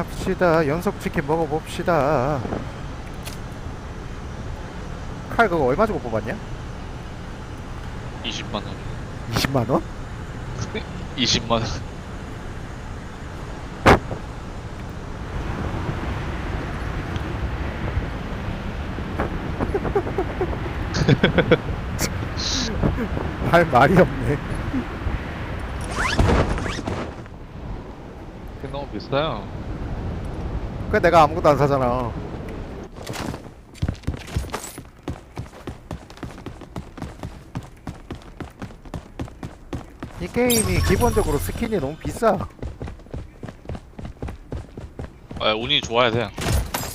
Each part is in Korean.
갑시다. 연속 치킨 먹어봅시다. 칼 그거 얼마 주고 뽑았냐? 20만 원. 20만 원? 20만 원. 할 말이 없네. 그게 너무 비싸요. 그 내가 아무것도 안 사잖아. 이 게임이 기본적으로 스킨이 너무 비싸. 아, 운이 좋아야 돼.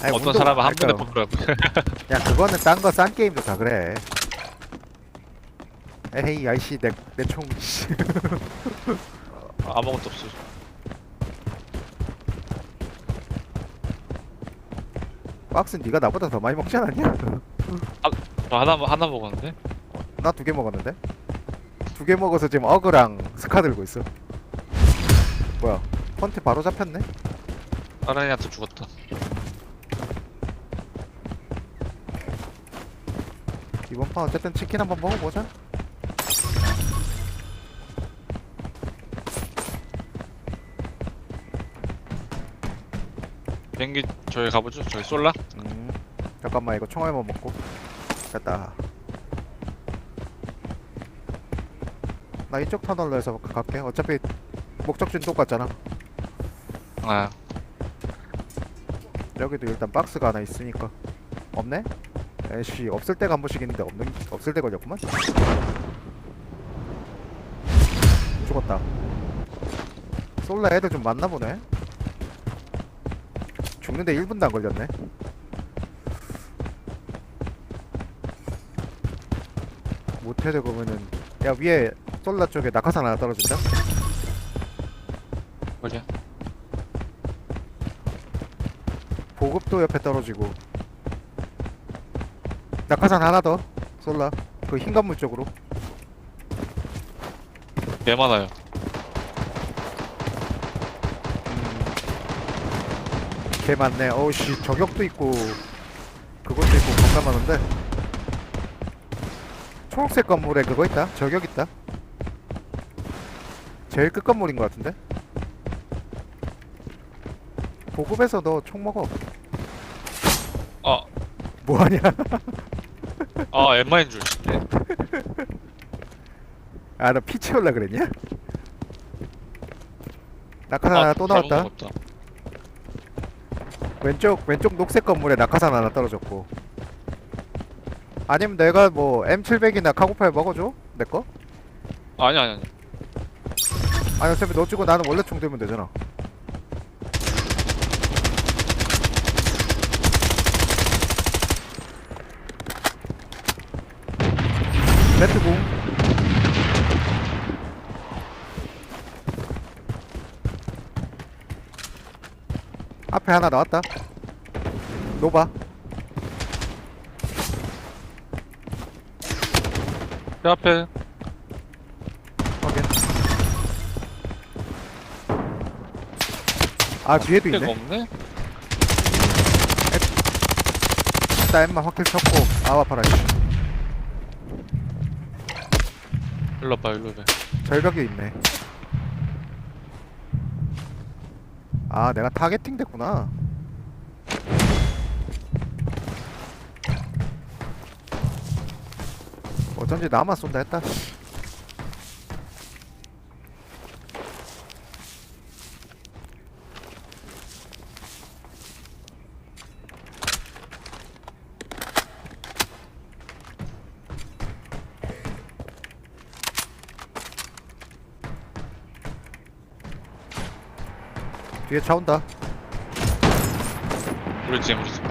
아니, 어떤 운동- 사람은 한 번에 그- 뽑더라고. 야 그거는 딴 거 싼 게임도 다 그래. 에헤이 아이씨 내내총 아무것도 없어. 박스 네가 나보다 더 많이 먹지 않았냐? 저 하나 하나 먹었는데. 나 두 개 먹었는데? 두 개 먹어서 지금 어그랑 스카 들고 있어. 뭐야? 펀트 바로 잡혔네? 아라니한테 죽었다. 이번 판 어쨌든 치킨 한번 먹어보자. 비행기 저기 가보죠. 저기 쏠라? 음, 잠깐만 이거 총알만 먹고 됐다. 나 이쪽 터널로 해서 갈게. 어차피 목적지는 똑같잖아. 아, 여기도 일단 박스가 하나 있으니까 없네? 에이씨 없을 때가 한 번씩 있는데 없는 없을 때 걸렸구만. 죽었다. 솔라 애들 좀 많나 보네. 죽는데 1분도 안 걸렸네. 못해도 그러면은 야 위에 솔라 쪽에 낙하산 하나 떨어진다. 뭐냐? 보급도 옆에 떨어지고 낙하산 하나 더 솔라 그 흰 건물 쪽으로 개 많아요. 개 많네. 어우씨 저격도 있고 그것도 있고 겁나 많은데. 초록색 건물에 그거 있다? 저격 있다? 제일 끝 건물인 것 같은데? 보급에서 너총 먹어. 아, 뭐하냐? 아, 엠마인 줄. 네. 아 나 피 채울라 그랬냐? 낙하산 아, 하나 또 나왔다. 왼쪽 왼쪽 녹색 건물에 낙하산 하나 떨어졌고 아니면 내가 뭐 M700이나 카고팔 먹어줘 내 거? 아니 아니 아니. 아니 어차피 너 주고 나는 원래 총 들면 되잖아 배트공 앞에 하나 나왔다. 노바. 그 앞에. 확인. 아 뒤에도 데가 있네. 없네. 일단 엠마 확킬 쳤고 아와 파라 일로 봐, 일로 봐. 절벽에 있네 아 내가 타겟팅 됐구나. 어쩐지 나만 쏜다 했다 뒤에 차 온다. 우리 팀, 우리 팀.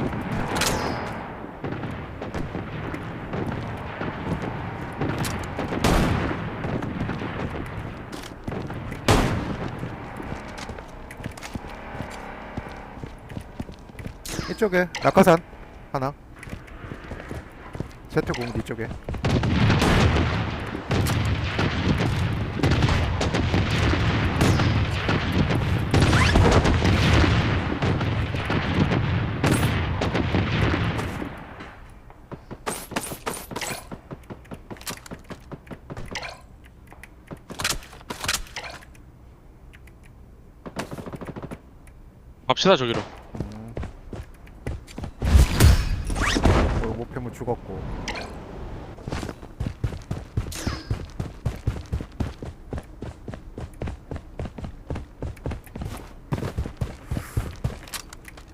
이쪽에 낙하산 하나. 제트공 뒤쪽에 갑시다 저기로. 음. 어, 목표물 죽었고.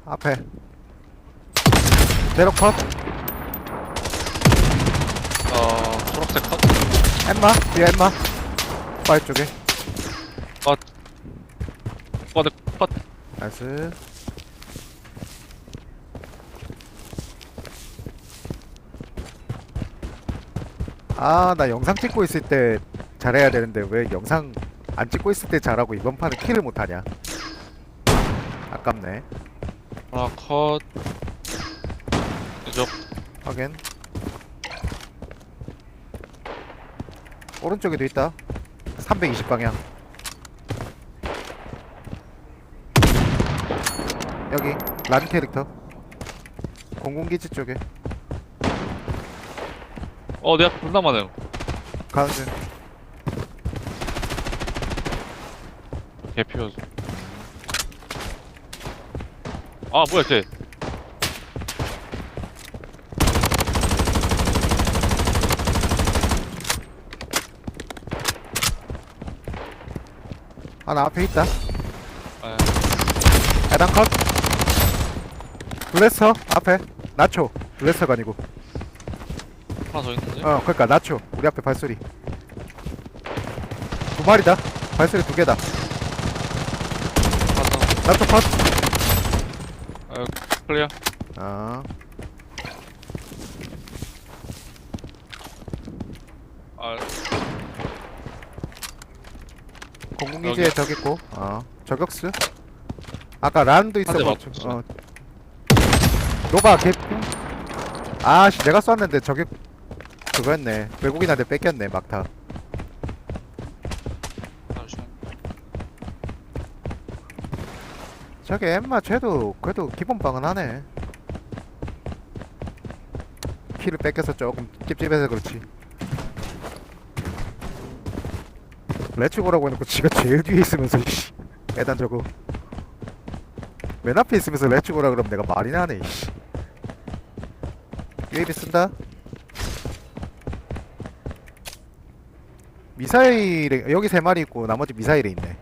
앞에. 제로 컷. 어 초록색 컷. 엠마? 뒤에 엠마? 파이 쪽에. 컷. 컷 나이스. 아 나 영상 찍고 있을 때 잘해야 되는데 왜 영상 안 찍고 있을 때 잘하고 이번 판은 킬을 못하냐? 아깝네. 하나 컷. 이쪽 확인. 오른쪽에도 있다. 320 방향 여기 란 캐릭터. 공공기지 쪽에. 어 내 앞에 존나 많아요. 가는 중 개피어서. 아 뭐야 쟤. 하나 앞에 있다. 아, 해당 컷 블레스터 앞에 나초. 블레스터가 아니고. 하나 더 있는데? 어 그러니까 나초. 우리 앞에 발소리. 두 마리다. 발소리 두 개다. 하나 나초 컷. 어, 클리어. 아, 아. 공공기지에 저기. 있고 어 저격수? 아까 란도 있었고 맞췄어. 어 노바 개 아씨 내가 쐈는데 저격 그거였네. 외국인한테 뺏겼네 막타. 저기 엠마 쟤도 그래도 기본빵은 하네. 키를 뺏겨서 조금 찝찝해서 그렇지. 레츠고라고 해놓고 지가 제일 뒤에 있으면서 씨. 애단 저거. 맨 앞에 있으면서 레츠고라 그러면 내가 말이나 하네 씨 UAV 쓴다. 미사일에 여기 세 마리 있고 나머지 미사일에 있네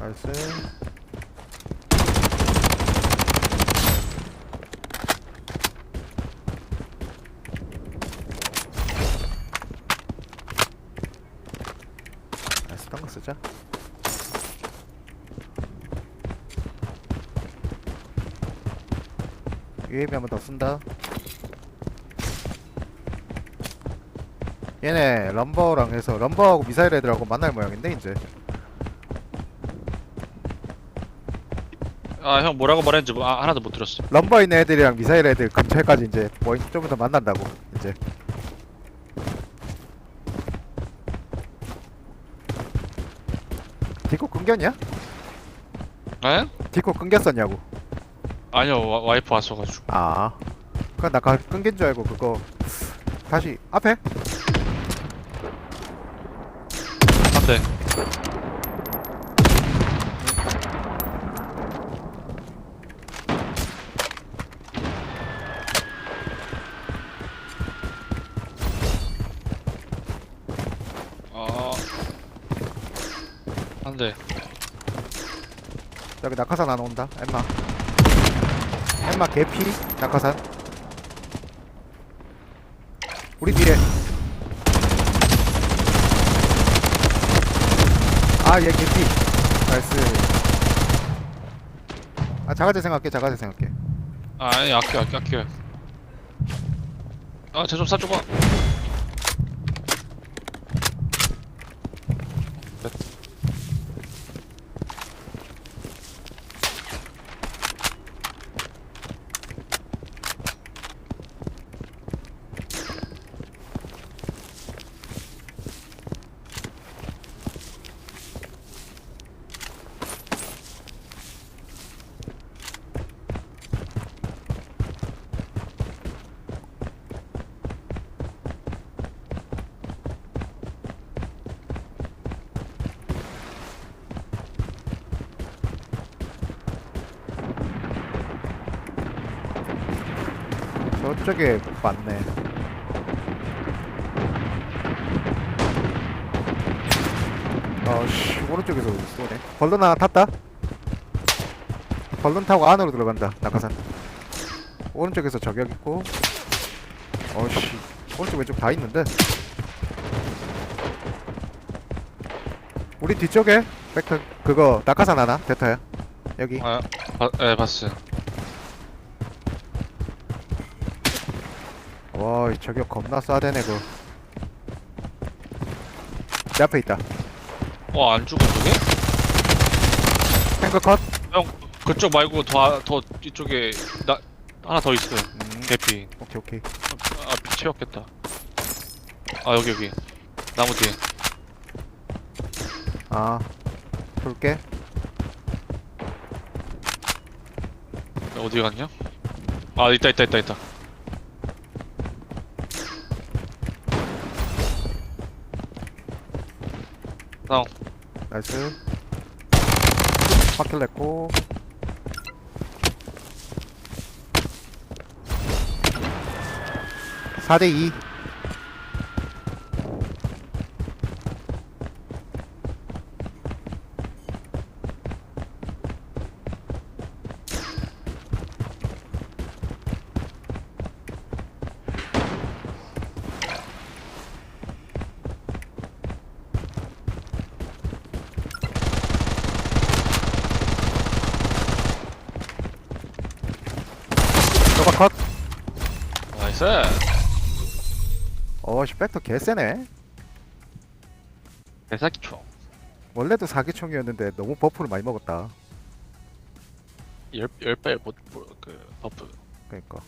나이스 나이스 딴거 쓰자 UAV 한 번 더 쓴다. 얘네 럼버랑 해서 럼버하고 미사일 애들하고 만날 모양인데 이제. 아 형 뭐라고 말했는지 뭐, 아, 하나도 못 들었어. 럼버 있는 애들이랑 미사일 애들 근처에까지 이제 뭐좀 더 만난다고 이제. 디코 끊겼냐? 에? 디코 끊겼었냐고 아니요 와, 와이프 왔어가지고. 아. 그건 나 가- 끊긴 줄 알고 그거. 다시 앞에? 한대 아. 한대 여기 낙하산 안 온다 엠마 엠마 개피 낙하산. 우리 뒤에. 아얘 개피. 나이스. 아 자가제 생각해 자가제 생각해 아니 아껴 아껴 아껴. 아쟤 좀 사줘봐 저쪽에 맞네. 어씨 오른쪽에서 쏘네. 벌룬 하나 탔다. 벌룬 타고 안으로 들어간다. 낙하산. 오른쪽에서 저격 있고. 어씨 오른쪽 왼쪽 다 있는데. 우리 뒤쪽에 벡터 그거 낙하산 하나 대타야. 여기. 아, 바, 예, 봤어요. 와, 이 저격 겁나 쏴대네, 그. 내 앞에 있다. 어, 안 죽어, 저게? 탱크 컷. 형, 그쪽 말고 더, 아- 더 이쪽에, 나, 하나 더 있어요. 음, 개피. 오케이, 오케이. 아, 피 채웠겠다. 아, 여기, 여기. 나무 뒤에. 아, 볼게. 어디 갔냐? 아, 있다, 있다, 있다, 있다. 다운. 나이스. 파킬 냈고. 사대 2. 저거 컷. 나이스. 어씨, 백터 개쎄네. 대사기 총. 원래도 사기총이었는데 너무 버프를 많이 먹었다. 열, 열배 못, 뭐, 그, 버프. 그러니까.